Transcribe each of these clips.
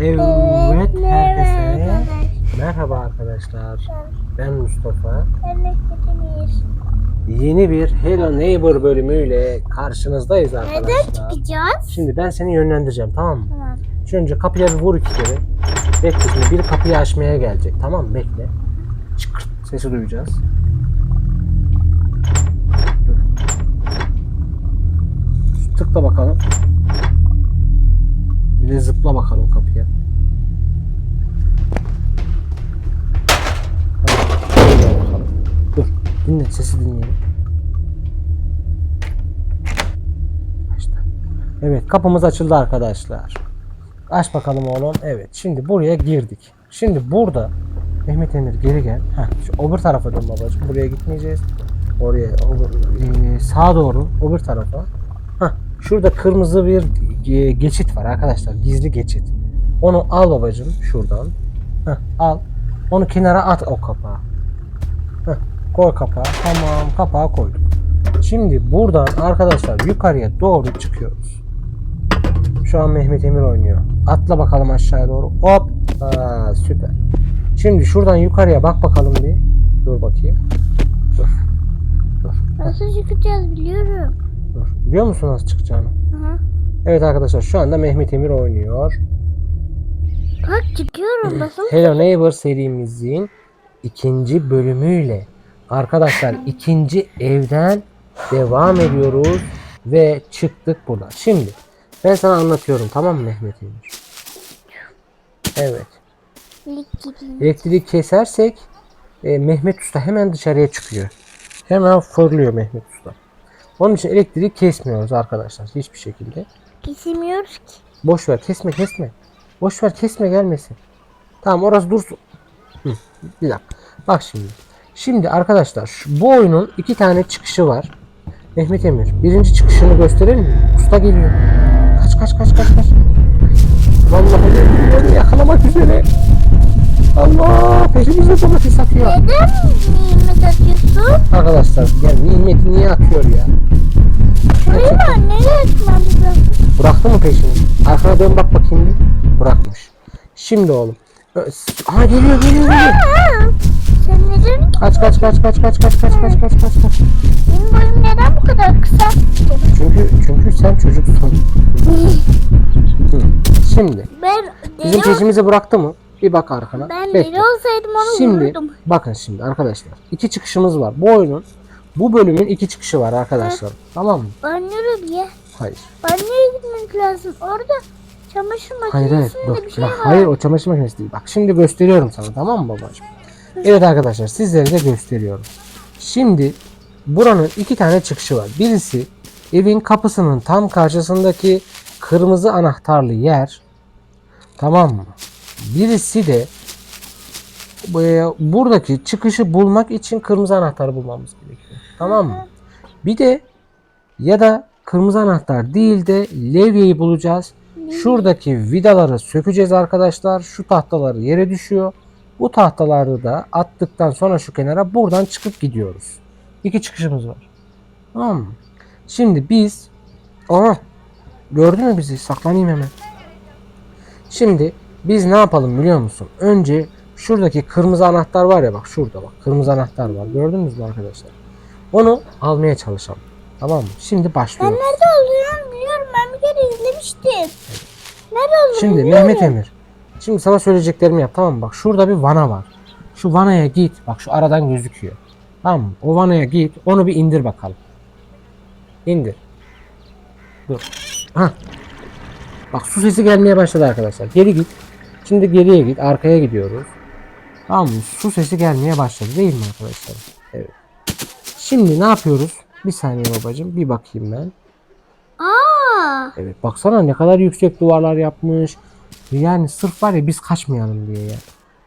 Evet herkese merhaba arkadaşlar. Ben Mustafa. Yeni bir Hello Neighbor bölümüyle karşınızdayız arkadaşlar. çıkacağız? Şimdi ben seni yönlendireceğim tamam mı? Tamam. Önce kapıya bir vur iki kere. Bekle şimdi biri kapıyı açmaya gelecek tamam mı? Bekle. Çıkırt sesi duyacağız. Dur. Tıkla bakalım. Bir zıpla bakalım kapıya. Şöyle bakalım. Dur. Dinle sesi dinleyelim. İşte. Evet kapımız açıldı arkadaşlar. Aç bakalım oğlum. Evet şimdi buraya girdik. Şimdi burada Mehmet Emir geri gel. Heh, şu öbür tarafa dön babacığım. Buraya gitmeyeceğiz. Oraya öbür, e, sağa doğru öbür tarafa. Heh, şurada kırmızı bir e, geçit var arkadaşlar. Gizli geçit. Onu al babacığım şuradan. Heh, al. Onu kenara at o kapağı. Heh, koy kapağı. Tamam kapağı koyduk. Şimdi buradan arkadaşlar yukarıya doğru çıkıyoruz. Şu an Mehmet Emir oynuyor. Atla bakalım aşağıya doğru. Hop. Aa, süper. Şimdi şuradan yukarıya bak bakalım bir. Dur bakayım. Dur. Dur. Nasıl çıkacağız biliyorum. Biliyor musun nasıl çıkacağını? Aha. Evet arkadaşlar şu anda Mehmet Emir oynuyor. Bak çıkıyorum basın. Hello Neighbor serimizin ikinci bölümüyle arkadaşlar ikinci evden devam ediyoruz ve çıktık buradan. Şimdi ben sana anlatıyorum tamam mı Mehmet Emir? Evet. Gideyim. Elektriği kesersek e, Mehmet Usta hemen dışarıya çıkıyor. Hemen fırlıyor Mehmet Usta. Onun için elektriği kesmiyoruz arkadaşlar hiçbir şekilde. Kesemiyoruz ki. Boş ver kesme kesme. Boş ver kesme gelmesin. Tamam orası dursun. Hı, bir dakika. Bak şimdi. Şimdi arkadaşlar şu, bu oyunun iki tane çıkışı var. Mehmet Emir. Birinci çıkışını gösterelim mi? Usta geliyor. Kaç kaç kaç kaç kaç. Vallahi. Onu yakalamak üzere. Allah peşimizde domates atıyor. Neden nimet atıyorsun? Arkadaşlar ya nimeti niye atıyor ya? Bak nereye atmamız lazım? Bıraktı mı peşini? Arkana dön bak bakayım bir. Bırakmış. Şimdi oğlum. Aha geliyor geliyor geliyor. Sen neden? Kaç kaç kaç kaç kaç kaç kaç kaç kaç kaç kaç. Benim boyum neden bu kadar kısa? Çünkü çünkü sen çocuksun. Şimdi Ben bizim peşimizi bıraktı mı? Bir bak arkana. ben Bekle. deli olsaydım onu Şimdi vururdum. bakın şimdi arkadaşlar. iki çıkışımız var. Bu oyunun bu bölümün iki çıkışı var arkadaşlar. Tamam mı? Banyoda bir ye. Hayır. Banyoya gitmek lazım. Orada çamaşır Hayır evet makinesinde dur. bir şey var. hayır o çamaşır makinesi değil. Bak şimdi gösteriyorum sana tamam mı babacığım? Evet arkadaşlar sizlere de gösteriyorum. Şimdi buranın iki tane çıkışı var. Birisi evin kapısının tam karşısındaki kırmızı anahtarlı yer. Tamam mı? Birisi de bu- buradaki çıkışı bulmak için kırmızı anahtarı bulmamız gerekiyor. Tamam mı? Bir de ya da kırmızı anahtar değil de levyeyi bulacağız. Şuradaki vidaları sökeceğiz arkadaşlar. Şu tahtaları yere düşüyor. Bu tahtaları da attıktan sonra şu kenara buradan çıkıp gidiyoruz. İki çıkışımız var. Tamam mı? Şimdi biz Aha gördün mü bizi? Saklanayım hemen. Şimdi biz ne yapalım biliyor musun? Önce şuradaki kırmızı anahtar var ya bak şurada bak kırmızı anahtar var. Gördünüz mü arkadaşlar? Onu almaya çalışalım. Tamam mı? Şimdi Ben başlıyoruz. nerede olduğunu biliyorum. Ben bir kere izlemiştim. Nerede olduğunu Şimdi biliyorum. Mehmet Emir. Şimdi sana söyleyeceklerimi yap tamam mı? Bak şurada bir vana var. Şu vanaya git. Bak şu aradan gözüküyor. Tamam mı? O vanaya git. Onu bir indir bakalım. İndir. Dur. Ha. Bak su sesi gelmeye başladı arkadaşlar. Geri git. Şimdi geriye git. Arkaya gidiyoruz. Tamam mı? Su sesi gelmeye başladı değil mi arkadaşlar? Şimdi ne yapıyoruz? Bir saniye babacığım. Bir bakayım ben. Aa, Evet baksana ne kadar yüksek duvarlar yapmış. Yani sırf var ya biz kaçmayalım diye ya.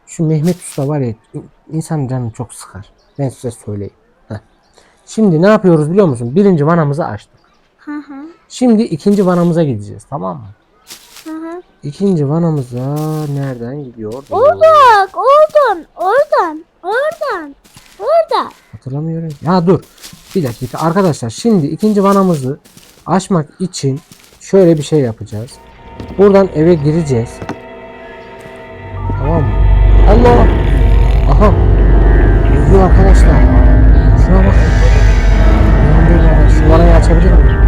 Şu Mehmet Usta var ya insan canını çok sıkar. Ben size söyleyeyim. Heh. Şimdi ne yapıyoruz biliyor musun? Birinci vanamızı açtık. Hı hı. Şimdi ikinci vanamıza gideceğiz tamam mı? Hı hı. İkinci vanamıza nereden gidiyor? Bak oradan, oradan, oradan, Orada. Hatırlamıyorum. Ya dur. Bir dakika arkadaşlar şimdi ikinci vanamızı açmak için şöyle bir şey yapacağız. Buradan eve gireceğiz. Tamam mı? Allah! Aha! Üzgün arkadaşlar. Şuna bak. Şu vanayı açabilir miyim?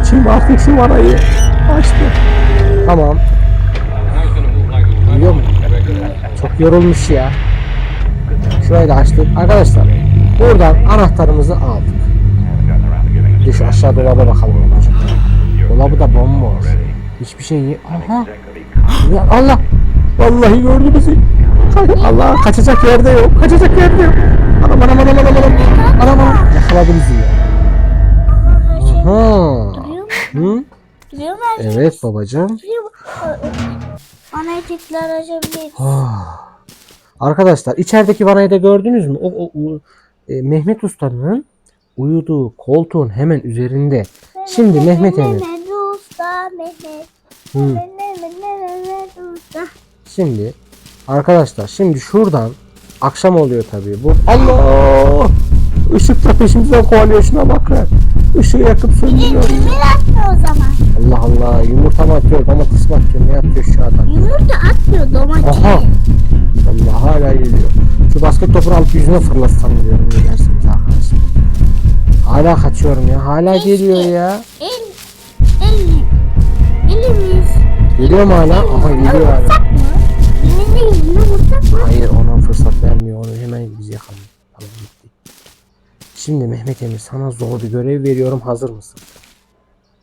Açayım artık şu vanayı. Açtım. Tamam. Çok yorulmuş ya. Şurayı da açtık. Arkadaşlar buradan anahtarımızı aldık. Bir şu aşağı dolaba bakalım. Dolabı da bomboş. Hiçbir şey ye- Aha. Ya Allah. Vallahi gördü bizi. Allah kaçacak yerde yok. Kaçacak yerde yok. Anam anam anam anam anam. Anam anam. Yakaladı bizi ya. Her Ha. duruyor mu? Hı? Evet babacığım. Duruyor mu? Anayı tekrar açabiliriz. Arkadaşlar içerideki vanayı da gördünüz mü? O, o, o, e, Mehmet Usta'nın uyuduğu koltuğun hemen üzerinde. Şimdi Mehmet Emin. Mehmet Usta Mehmet. Usta. Şimdi arkadaşlar şimdi şuradan akşam oluyor tabii. Bu Allah! Işık da peşimizden kovalıyor şuna bak ya. Işığı yakıp söndürüyor. Demir atma o zaman. Allah Allah yumurta mı atıyor domates mi atıyor ne atıyor şu adam. Yumurta atmıyor domates. Aha. Allah hala geliyor. Şu basket topunu alıp yüzüne fırlatsam diyorum ne dersiniz arkadaşlar. Hala kaçıyorum ya. Hala geliyor ya. El, el, elimiz. Geliyor mu hala? Aha geliyor hala. Vursak mı? Vursak mı? Şimdi Mehmet Emir sana zor bir görev veriyorum. Hazır mısın?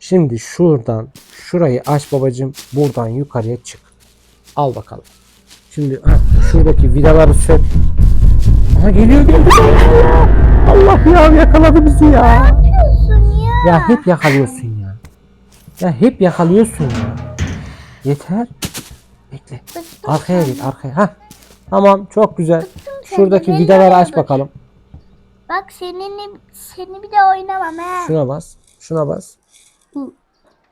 Şimdi şuradan şurayı aç babacığım. Buradan yukarıya çık. Al bakalım. Şimdi ha, şuradaki vidaları sök. Aha geliyor geliyor. Allah ya yakaladı bizi ya. Ne yapıyorsun ya? Ya hep yakalıyorsun ya. Ya hep yakalıyorsun ya. Yeter. Bekle. Arkaya git arkaya. Ha. Tamam çok güzel. Şuradaki vidaları aç bakalım. Bak seninle seni bir de oynamam ha. Şuna bas. Şuna bas.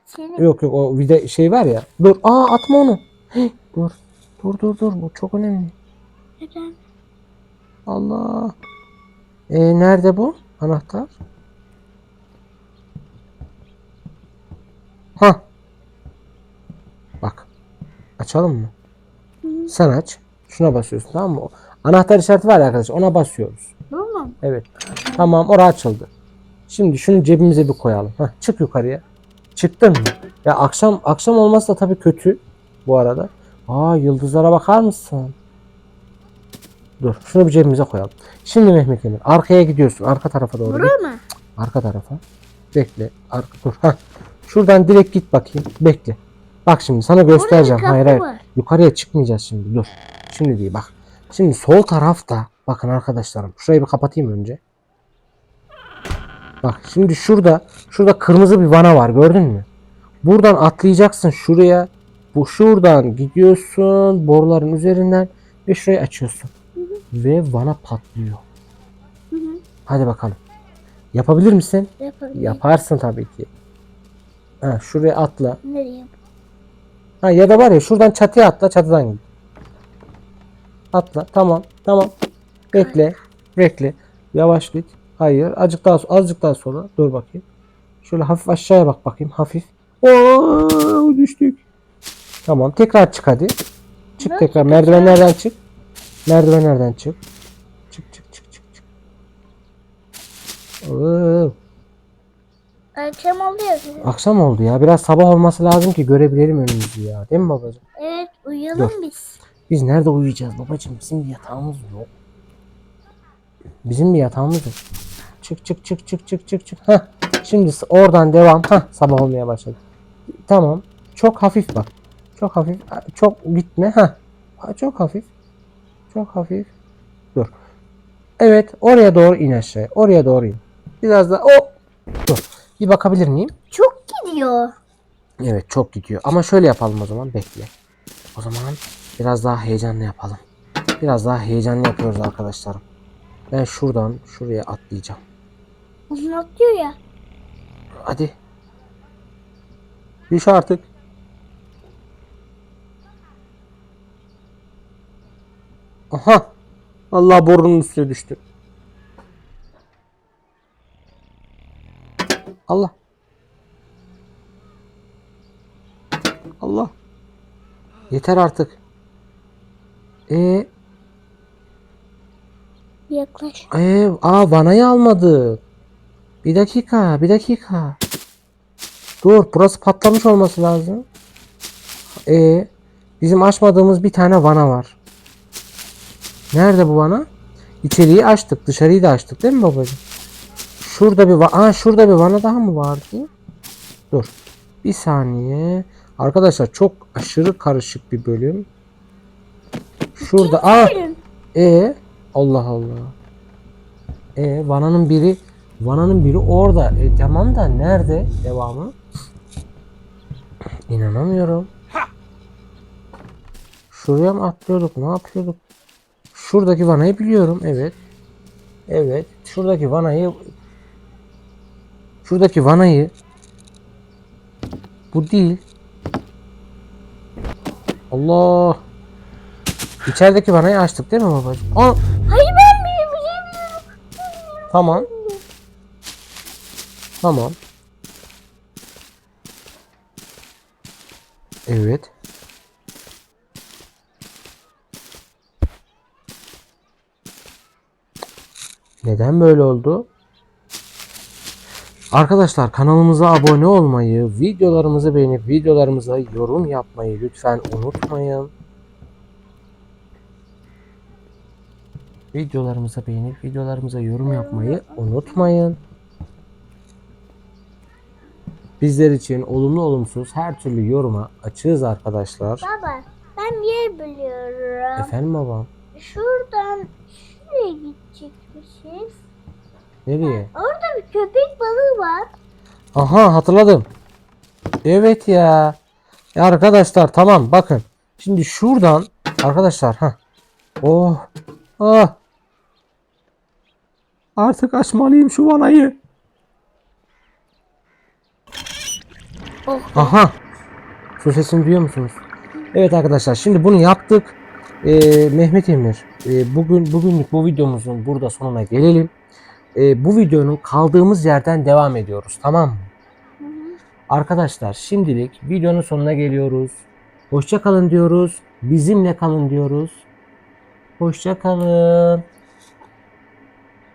Seni Yok yok o vida şey var ya. Dur. Aa atma onu. Hey, dur. Dur dur dur. Bu çok önemli. neden? Allah. E nerede bu anahtar? Ha. Bak. Açalım mı? Sen aç. Şuna basıyorsun tamam mı? Anahtar işareti var arkadaşlar. Ona basıyoruz. Mu? Evet. Tamam orası açıldı. Şimdi şunu cebimize bir koyalım. Heh, çık yukarıya. Çıktın mı? Ya akşam akşam olması da tabii kötü bu arada. Aa yıldızlara bakar mısın? Dur şunu bir cebimize koyalım. Şimdi Mehmet Emir arkaya gidiyorsun. Arka tarafa doğru. Buraya mı? Arka tarafa. Bekle. Arka dur. Heh. Şuradan direkt git bakayım. Bekle. Bak şimdi sana göstereceğim. Hayır hayır. var. Yukarıya çıkmayacağız şimdi. Dur. Şimdi değil bak. Şimdi sol tarafta bakın arkadaşlarım. Şurayı bir kapatayım önce. Bak şimdi şurada şurada kırmızı bir vana var gördün mü? Buradan atlayacaksın şuraya. Bu şuradan gidiyorsun boruların üzerinden ve şurayı açıyorsun. Ve vana patlıyor. Hı hı. Hadi bakalım. Yapabilir misin? Yapabilirim. Yaparsın tabii ki. Ha, şuraya atla. Nereye? Ha, ya da var ya şuradan çatıya atla çatıdan git. Atla. Tamam. Tamam. Bekle. Bekle. Yavaş git. Hayır. Azıcık daha azıcık daha sola. Dur bakayım. Şöyle hafif aşağıya bak bakayım. Hafif. Oo, düştük. Tamam. Tekrar çık hadi. Çık Nasıl tekrar. Merdivenlerden çık. Merdivenlerden çık. Çık çık çık çık çık. Oo. Akşam oldu ya. Akşam oldu ya. Biraz sabah olması lazım ki görebilelim önümüzü ya. Değil mi babacığım? Evet uyuyalım biz. Biz nerede uyuyacağız babacığım? Bizim yatağımız yok. Bizim bir yatağımız yok. Çık çık çık çık çık çık çık. Heh. Şimdi oradan devam. Heh, sabah olmaya başladı. Tamam. Çok hafif bak. Çok hafif. Çok gitme. Heh. Çok hafif. Çok hafif. Dur. Evet. Oraya doğru in aşağıya. Oraya doğru in. Biraz da o. Dur. Bir bakabilir miyim? Çok gidiyor. Evet çok gidiyor. Ama şöyle yapalım o zaman. Bekle. O zaman biraz daha heyecanlı yapalım. Biraz daha heyecanlı yapıyoruz arkadaşlarım. Ben şuradan şuraya atlayacağım. Uzun atlıyor ya. Hadi. Düş artık. Aha. Allah borunun üstüne düştü. Allah. Allah. Yeter artık. E, Yaklaş. e, aa vanayı almadı. Bir dakika, bir dakika. Dur burası patlamış olması lazım. E bizim açmadığımız bir tane vana var. Nerede bu vana? İçeriği açtık, dışarıyı da açtık değil mi babacığım? Şurada bir va Aa, şurada bir vana daha mı vardı? Dur. Bir saniye. Arkadaşlar çok aşırı karışık bir bölüm. Şurada aa e Allah Allah. E vananın biri vananın biri orada. E tamam da nerede devamı? İnanamıyorum. Şuraya mı atlıyorduk? Ne yapıyorduk? Şuradaki vanayı biliyorum. Evet. Evet. Şuradaki vanayı Şuradaki vanayı bu değil. Allah. İçerideki vanayı açtık değil mi babacığım? Aa, Hayır ben bir bir şey bilmiyorum. Tamam. Tamam. Evet. Neden böyle oldu? Arkadaşlar kanalımıza abone olmayı, videolarımızı beğenip videolarımıza yorum yapmayı lütfen unutmayın. Videolarımıza beğenip videolarımıza yorum yapmayı unutmayın. Bizler için olumlu olumsuz her türlü yoruma açığız arkadaşlar. Baba ben yer biliyorum. Efendim babam? Şuradan şuraya gidecekmişiz. Nereye? Orada bir köpek balığı var. Aha hatırladım. Evet ya. Ya arkadaşlar tamam bakın. Şimdi şuradan arkadaşlar ha. Oh. Ah. Artık açmalıyım şu vanayı. Oh. Aha. Şu sesini duyuyor musunuz? Evet arkadaşlar şimdi bunu yaptık. Ee, Mehmet Emir e, bugün bugünlük bu videomuzun burada sonuna gelelim. Ee, bu videonun kaldığımız yerden devam ediyoruz tamam mı? Arkadaşlar şimdilik videonun sonuna geliyoruz. Hoşça kalın diyoruz. Bizimle kalın diyoruz. Hoşça kalın.